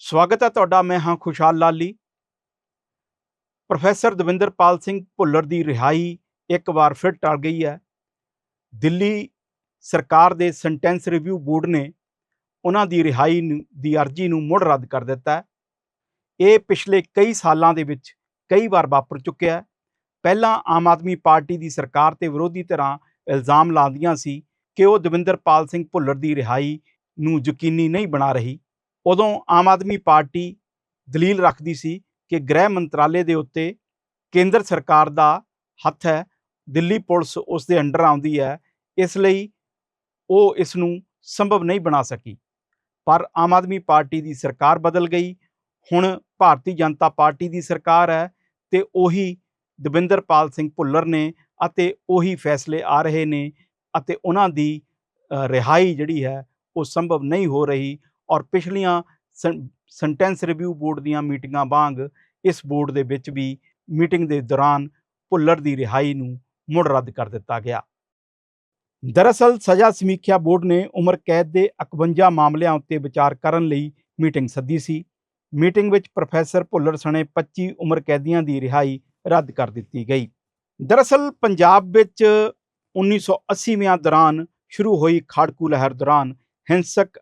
ਸਵਾਗਤ ਹੈ ਤੁਹਾਡਾ, ਮੈਂ ਹਾਂ ਖੁਸ਼ਹਾਲ ਲਾਲੀ। ਪ੍ਰੋਫੈਸਰ ਦਵਿੰਦਰਪਾਲ ਸਿੰਘ ਭੁੱਲਰ ਦੀ ਰਿਹਾਈ ਇੱਕ ਵਾਰ ਫਿਰ ਟਲ ਗਈ ਹੈ। ਦਿੱਲੀ ਸਰਕਾਰ ਦੇ ਸੈਂਟੈਂਸ ਰਿਵਿਊ ਬੋਰਡ ਨੇ ਉਹਨਾਂ ਦੀ ਰਿਹਾਈ ਨੂੰ- ਦੀ ਅਰਜ਼ੀ ਨੂੰ ਮੁੜ ਰੱਦ ਕਰ ਦਿੱਤਾ ਇਹ ਪਿਛਲੇ ਕਈ ਸਾਲਾਂ ਦੇ ਵਿੱਚ ਕਈ ਵਾਰ ਵਾਪਰ ਚੁੱਕਿਆ ਪਹਿਲਾਂ ਆਮ ਆਦਮੀ ਪਾਰਟੀ ਦੀ ਸਰਕਾਰ ਤੇ ਵਿਰੋਧੀ ਧਿਰਾਂ ਇਲਜ਼ਾਮ ਲਾਉਂਦੀਆਂ ਸੀ ਕਿ ਉਹ ਦਵਿੰਦਰਪਾਲ ਸਿੰਘ ਭੁੱਲਰ ਦੀ ਰਿਹਾਈ ਨੂੰ ਯਕੀਨੀ ਨਹੀਂ ਬਣਾ ਰਹੀ। ਉਦੋਂ ਆਮ ਆਦਮੀ ਪਾਰਟੀ ਦਲੀਲ ਰੱਖਦੀ ਸੀ ਕਿ ਗ੍ਰਹਿ ਮੰਤਰਾਲੇ ਦੇ ਉੱਤੇ ਕੇਂਦਰ ਸਰਕਾਰ ਦਾ ਹੱਥ ਹੈ, ਦਿੱਲੀ ਪੁਲਿਸ ਉਸ ਦੇ ਅੰਡਰ ਆਉਂਦੀ ਹੈ, ਇਸ ਲਈ ਉਹ ਇਸ ਨੂੰ ਸੰਭਵ ਨਹੀਂ ਬਣਾ ਸਕੀ। ਪਰ ਆਮ ਆਦਮੀ ਪਾਰਟੀ ਦੀ ਸਰਕਾਰ ਬਦਲ ਗਈ, ਹੁਣ ਭਾਰਤੀ ਜਨਤਾ ਪਾਰਟੀ ਦੀ ਸਰਕਾਰ ਹੈ ਤੇ ਉਹੀ ਦਵਿੰਦਰਪਾਲ ਸਿੰਘ ਭੁੱਲਰ ਨੇ ਅਤੇ ਉਹੀ ਫੈਸਲੇ ਆ ਰਹੇ ਨੇ ਅਤੇ ਉਹਨਾਂ ਦੀ ਰਿਹਾਈ ਜਿਹੜੀ ਹੈ ਉਹ ਸੰਭਵ ਨਹੀਂ ਹੋ ਰਹੀ। ਔਰ ਪਿਛਲੀਆਂ ਸੈਂਟੈਂਸ ਰਿਵਿਊ ਬੋਰਡ ਦੀਆਂ ਮੀਟਿੰਗਾਂ ਵਾਂਗ ਇਸ ਬੋਰਡ ਦੇ ਵਿੱਚ ਵੀ ਮੀਟਿੰਗ ਦੇ ਦੌਰਾਨ ਭੁੱਲਰ ਦੀ ਰਿਹਾਈ ਨੂੰ ਮੁੜ ਰੱਦ ਕਰ ਦਿੱਤਾ ਗਿਆ। ਦਰਅਸਲ ਸਜ਼ਾ ਸਮੀਖਿਆ ਬੋਰਡ ਨੇ ਉਮਰ ਕੈਦ ਦੇ 51 ਮਾਮਲਿਆਂ ਉੱਤੇ ਵਿਚਾਰ ਕਰਨ ਲਈ ਮੀਟਿੰਗ ਸੱਦੀ ਸੀ। ਮੀਟਿੰਗ ਵਿੱਚ ਪ੍ਰੋਫੈਸਰ ਭੁੱਲਰ ਸਣੇ 25 ਉਮਰ ਕੈਦੀਆਂ ਦੀ ਰਿਹਾਈ ਰੱਦ ਕਰ ਦਿੱਤੀ ਗਈ। ਦਰਅਸਲ ਪੰਜਾਬ ਵਿੱਚ 1980ਵਿਆਂ ਦੌਰਾਨ ਸ਼ੁਰੂ ਹੋਈ ਖਾੜਕੂ ਲਹਿਰ ਦੌਰਾਨ ਹਿੰਸਕ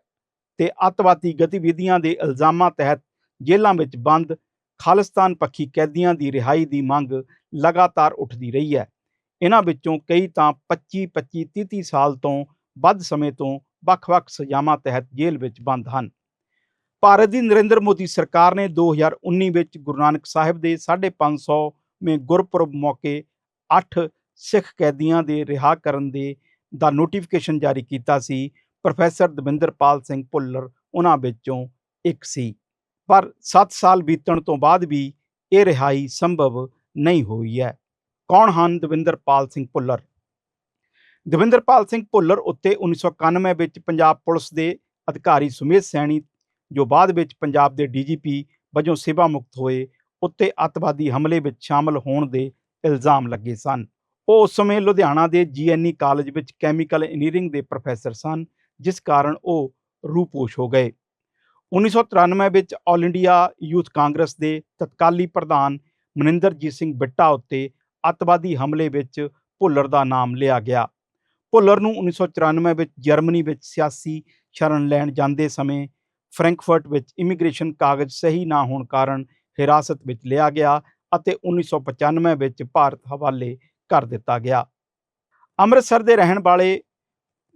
ਤੇ ਅੱਤਵਾਦੀ ਗਤੀਵਿਧੀਆਂ ਦੇ ਇਲਜ਼ਾਮਾਂ ਤਹਿਤ ਜੇਲ੍ਹਾਂ ਵਿੱਚ ਬੰਦ, ਖਾਲਿਸਤਾਨ ਪੱਖੀ ਕੈਦੀਆਂ ਦੀ ਰਿਹਾਈ ਦੀ ਮੰਗ ਲਗਾਤਾਰ ਉੱਠਦੀ ਰਹੀ ਹੈ। ਇਹਨਾਂ ਵਿੱਚੋਂ ਕਈ ਤਾਂ 25 25 30 30 ਸਾਲ ਤੋਂ ਵੱਧ ਸਮੇਂ ਤੋਂ ਵੱਖ-ਵੱਖ ਸਜ਼ਾਵਾਂ ਤਹਿਤ ਜੇਲ੍ਹ ਵਿੱਚ ਬੰਦ ਹਨ। ਭਾਰਤ ਦੀ ਨਰਿੰਦਰ ਮੋਦੀ ਸਰਕਾਰ ਨੇ 2019 ਵਿੱਚ ਗੁਰੂ ਨਾਨਕ ਸਾਹਿਬ ਦੇ 550ਵੇਂ ਗੁਰਪੁਰਬ ਮੌਕੇ 8 ਸਿੱਖ ਕੈਦੀਆਂ ਦੇ ਰਿਹਾ ਕਰਨ ਦੇ, ਦਾ ਨੋਟੀਫਿਕੇਸ਼ਨ ਜਾਰੀ ਕੀਤਾ ਸੀ। ਪ੍ਰੋਫੈਸਰ ਦਵਿੰਦਰਪਾਲ ਸਿੰਘ ਭੁੱਲਰ ਉਹਨਾਂ ਵਿੱਚੋਂ ਇੱਕ ਸੀ। ਪਰ 7 ਸਾਲ ਬੀਤਣ ਤੋਂ ਬਾਅਦ ਵੀ ਇਹ ਰਿਹਾਈ ਸੰਭਵ ਨਹੀਂ ਹੋਈ ਹੈ। ਕੌਣ ਹਨ ਦਵਿੰਦਰਪਾਲ ਸਿੰਘ ਭੁੱਲਰ? ਦਵਿੰਦਰਪਾਲ ਸਿੰਘ ਭੁੱਲਰ ਉੱਤੇ 1991 ਵਿੱਚ ਪੰਜਾਬ ਪੁਲਿਸ ਦੇ ਅਧਿਕਾਰੀ ਸੁਮੇਧ ਸੈਣੀ, ਜੋ ਬਾਅਦ ਵਿੱਚ ਪੰਜਾਬ ਦੇ ਡੀਜੀਪੀ ਵਜੋਂ ਸੇਵਾ ਮੁਕਤ ਹੋਏ, ਉੱਤੇ ਅੱਤਵਾਦੀ ਹਮਲੇ ਵਿੱਚ ਸ਼ਾਮਲ ਹੋਣ ਦੇ ਇਲਜ਼ਾਮ ਲੱਗੇ ਸਨ। ਉਹ ਉਸ ਸਮੇਂ ਲੁਧਿਆਣਾ ਦੇ ਜੀਐਨਈ ਕਾਲਜ ਵਿੱਚ ਕੈਮੀਕਲ ਇੰਜੀਨੀਅਰਿੰਗ ਦੇ ਪ੍ਰੋਫੈਸਰ ਸਨ ਜਿਸ ਕਾਰਨ ਉਹ ਰੂਪੋਸ਼ ਹੋ ਗਏ। 1993 ਵਿੱਚ ਆਲ ਇੰਡੀਆ ਯੂਥ ਕਾਂਗਰਸ ਦੇ ਤਤਕਾਲੀ ਪ੍ਰਧਾਨ ਮਨਿੰਦਰਜੀਤ ਸਿੰਘ ਬਿੱਟਾ ਉੱਤੇ ਅੱਤਵਾਦੀ ਹਮਲੇ ਵਿੱਚ ਭੁੱਲਰ ਦਾ ਨਾਮ ਲਿਆ ਗਿਆ। ਭੁੱਲਰ ਨੂੰ 1994 ਵਿੱਚ ਜਰਮਨੀ ਵਿੱਚ ਸਿਆਸੀ ਸ਼ਰਨ ਲੈਣ ਜਾਂਦੇ ਸਮੇਂ ਫਰੈਂਕਫਰਟ ਵਿੱਚ ਇਮੀਗ੍ਰੇਸ਼ਨ ਕਾਗਜ਼ ਸਹੀ ਨਾ ਹੋਣ ਕਾਰਨ ਹਿਰਾਸਤ ਵਿੱਚ ਲਿਆ ਗਿਆ ਅਤੇ 1995 ਵਿੱਚ ਭਾਰਤ ਹਵਾਲੇ ਕਰ ਦਿੱਤਾ ਗਿਆ। ਅੰਮ੍ਰਿਤਸਰ ਦੇ ਰਹਿਣ ਵਾਲੇ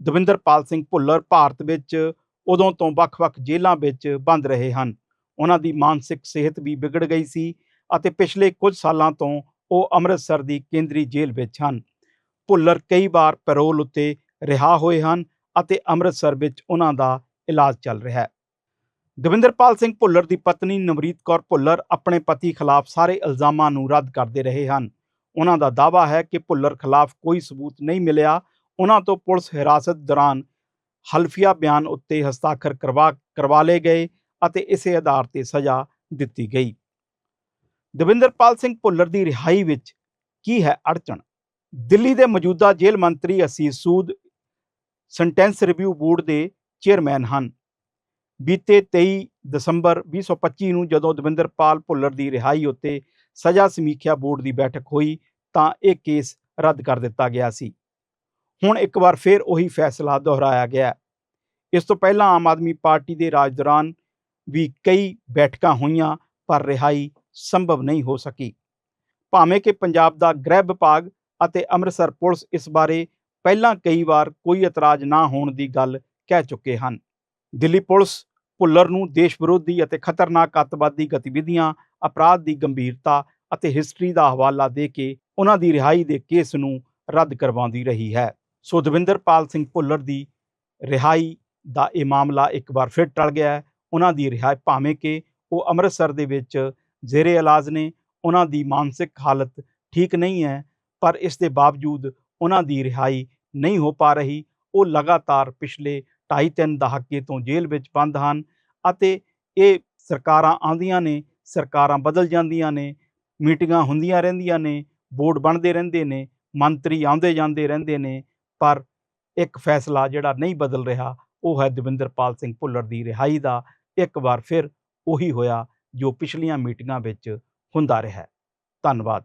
ਦਵਿੰਦਰਪਾਲ ਸਿੰਘ ਭੁੱਲਰ ਭਾਰਤ ਵਿੱਚ ਉਦੋਂ ਤੋਂ ਵੱਖ-ਵੱਖ ਜੇਲ੍ਹਾਂ ਵਿੱਚ ਬੰਦ ਰਹੇ ਹਨ। ਉਹਨਾਂ ਦੀ ਮਾਨਸਿਕ ਸਿਹਤ ਵੀ ਵਿਗੜ ਗਈ ਸੀ ਅਤੇ ਪਿਛਲੇ ਕੁਝ ਸਾਲਾਂ ਤੋਂ ਉਹ ਅੰਮ੍ਰਿਤਸਰ ਦੀ ਕੇਂਦਰੀ ਜੇਲ੍ਹ ਵਿੱਚ ਹਨ। ਭੁੱਲਰ ਕਈ ਵਾਰ ਪੈਰੋਲ ਉੱਤੇ ਰਿਹਾ ਹੋਏ ਹਨ ਅਤੇ ਅੰਮ੍ਰਿਤਸਰ ਵਿੱਚ ਉਹਨਾਂ ਦਾ ਇਲਾਜ ਚੱਲ ਰਿਹਾ ਹੈ। ਦਵਿੰਦਰਪਾਲ ਸਿੰਘ ਭੁੱਲਰ ਦੀ ਪਤਨੀ ਨਵਰੀਤ ਕੌਰ ਭੁੱਲਰ ਆਪਣੇ ਪਤੀ ਖਿਲਾਫ ਸਾਰੇ ਇਲਜ਼ਾਮਾਂ ਨੂੰ ਰੱਦ ਕਰਦੇ ਰਹੇ ਹਨ। ਉਹਨਾਂ ਦਾ ਦਾਅਵਾ ਹੈ ਕਿ ਭੁੱਲਰ ਖਿਲਾਫ ਕੋਈ ਸਬੂਤ ਨਹੀਂ ਮਿਲਿਆ ਉਹਨਾਂ ਤੋਂ ਪੁਲਿਸ ਹਿਰਾਸਤ ਦੌਰਾਨ ਹਲਫੀਆ ਬਿਆਨ ਉੱਤੇ ਹਸਤਾਖਰ ਕਰਵਾ ਕਰਵਾ ਲਏ ਗਏ ਅਤੇ ਇਸੇ ਆਧਾਰ ਤੇ ਸਜ਼ਾ ਦਿੱਤੀ ਗਈ। ਦਵਿੰਦਰਪਾਲ ਸਿੰਘ ਭੁੱਲਰ ਦੀ ਰਿਹਾਈ ਵਿੱਚ ਕੀ ਹੈ ਅੜਚਣ? ਦਿੱਲੀ ਦੇ ਮੌਜੂਦਾ ਜੇਲ੍ਹ ਮੰਤਰੀ Asees Sood, sentence review board ਦੇ ਚੇਅਰਮੈਨ ਹਨ। ਬੀਤੇ 23 ਦਸੰਬਰ 2025 ਨੂੰ ਜਦੋਂ ਦਵਿੰਦਰਪਾਲ ਭੁੱਲਰ ਦੀ ਰਿਹਾਈ ਉੱਤੇ ਸਜ਼ਾ ਸਮੀਖਿਆ ਬੋਰਡ ਦੀ ਬੈਠਕ ਹੋਈ ਤਾਂ ਇਹ ਕੇਸ ਰੱਦ ਕਰ ਦਿੱਤਾ ਗਿਆ ਸੀ। ਹੁਣ ਇੱਕ ਵਾਰ ਫਿਰ ਉਹੀ ਫੈਸਲਾ ਦੁਹਰਾਇਆ ਗਿਆ ਇਸ ਤੋਂ ਪਹਿਲਾਂ ਆਮ ਆਦਮੀ ਪਾਰਟੀ ਦੇ ਰਾਜ ਦੌਰਾਨ ਵੀ ਕਈ ਬੈਠਕਾਂ ਹੋਈਆਂ, ਪਰ ਰਿਹਾਈ ਸੰਭਵ ਨਹੀਂ ਹੋ ਸਕੀ। ਭਾਵੇਂ ਕਿ ਪੰਜਾਬ ਦਾ ਗ੍ਰਹਿ ਵਿਭਾਗ ਅਤੇ ਅੰਮ੍ਰਿਤਸਰ ਪੁਲਿਸ ਇਸ ਬਾਰੇ ਪਹਿਲਾਂ ਕਈ ਵਾਰ ਕੋਈ ਇਤਰਾਜ਼ ਨਾ ਹੋਣ ਦੀ ਗੱਲ ਕਹਿ ਚੁੱਕੇ ਹਨ। ਦਿੱਲੀ ਪੁਲਿਸ ਭੁੱਲਰ ਨੂੰ ਦੇਸ਼ ਵਿਰੋਧੀ ਅਤੇ ਖਤਰਨਾਕ ਅੱਤਵਾਦੀ ਗਤੀਵਿਧੀਆਂ, ਅਪਰਾਧ ਦੀ ਗੰਭੀਰਤਾ ਅਤੇ ਹਿਸਟਰੀ ਦਾ ਹਵਾਲਾ ਦੇ ਕੇ ਉਹਨਾਂ ਦੀ ਰਿਹਾਈ ਦੇ ਕੇਸ ਨੂੰ ਰੱਦ ਕਰਵਾਉਂਦੀ ਰਹੀ ਹੈ। ਸੋ ਦਵਿੰਦਰਪਾਲ ਸਿੰਘ ਭੁੱਲਰ ਦੀ ਰਿਹਾਈ ਦਾ ਇਹ ਮਾਮਲਾ ਇੱਕ ਵਾਰ ਫਿਰ ਟਲ ਗਿਆ ਹੈ। ਉਹਨਾਂ ਦੀ ਰਿਹਾਈ ਭਾਵੇਂ ਕਿ ਉਹ ਅੰਮ੍ਰਿਤਸਰ ਦੇ ਵਿੱਚ ਜ਼ੇਰੇ ਇਲਾਜ ਨੇ, ਉਹਨਾਂ ਦੀ ਮਾਨਸਿਕ ਹਾਲਤ ਠੀਕ ਨਹੀਂ ਹੈ, ਪਰ ਇਸ ਦੇ ਬਾਵਜੂਦ ਉਹਨਾਂ ਦੀ ਰਿਹਾਈ ਨਹੀਂ ਹੋ ਪਾ ਰਹੀ। ਉਹ ਲਗਾਤਾਰ ਪਿਛਲੇ 2.5-3 ਦਹਾਕੇ ਤੋਂ ਜੇਲ੍ਹ ਵਿੱਚ ਬੰਦ ਹਨ ਅਤੇ ਇਹ ਸਰਕਾਰਾਂ ਆਉਂਦੀਆਂ ਨੇ, ਸਰਕਾਰਾਂ ਬਦਲ ਜਾਂਦੀਆਂ ਨੇ, ਮੀਟਿੰਗਾਂ ਹੁੰਦੀਆਂ ਰਹਿੰਦੀਆਂ ਨੇ, ਬੋਰਡ ਬਣਦੇ ਰਹਿੰਦੇ ਨੇ, ਮੰਤਰੀ ਆਉਂਦੇ ਜਾਂਦੇ ਰਹਿੰਦੇ ਨੇ ਪਰ ਇੱਕ ਫੈਸਲਾ ਜਿਹੜਾ ਨਹੀਂ ਬਦਲ ਰਿਹਾ, ਉਹ ਹੈ ਦਵਿੰਦਰਪਾਲ ਸਿੰਘ ਭੁੱਲਰ ਦੀ ਰਿਹਾਈ ਦਾ। ਇੱਕ ਵਾਰ ਫਿਰ ਉਹੀ ਹੋਇਆ ਜੋ ਪਿਛਲੀਆਂ ਮੀਟਿੰਗਾਂ ਵਿੱਚ ਹੁੰਦਾ ਰਿਹਾ। ਧੰਨਵਾਦ।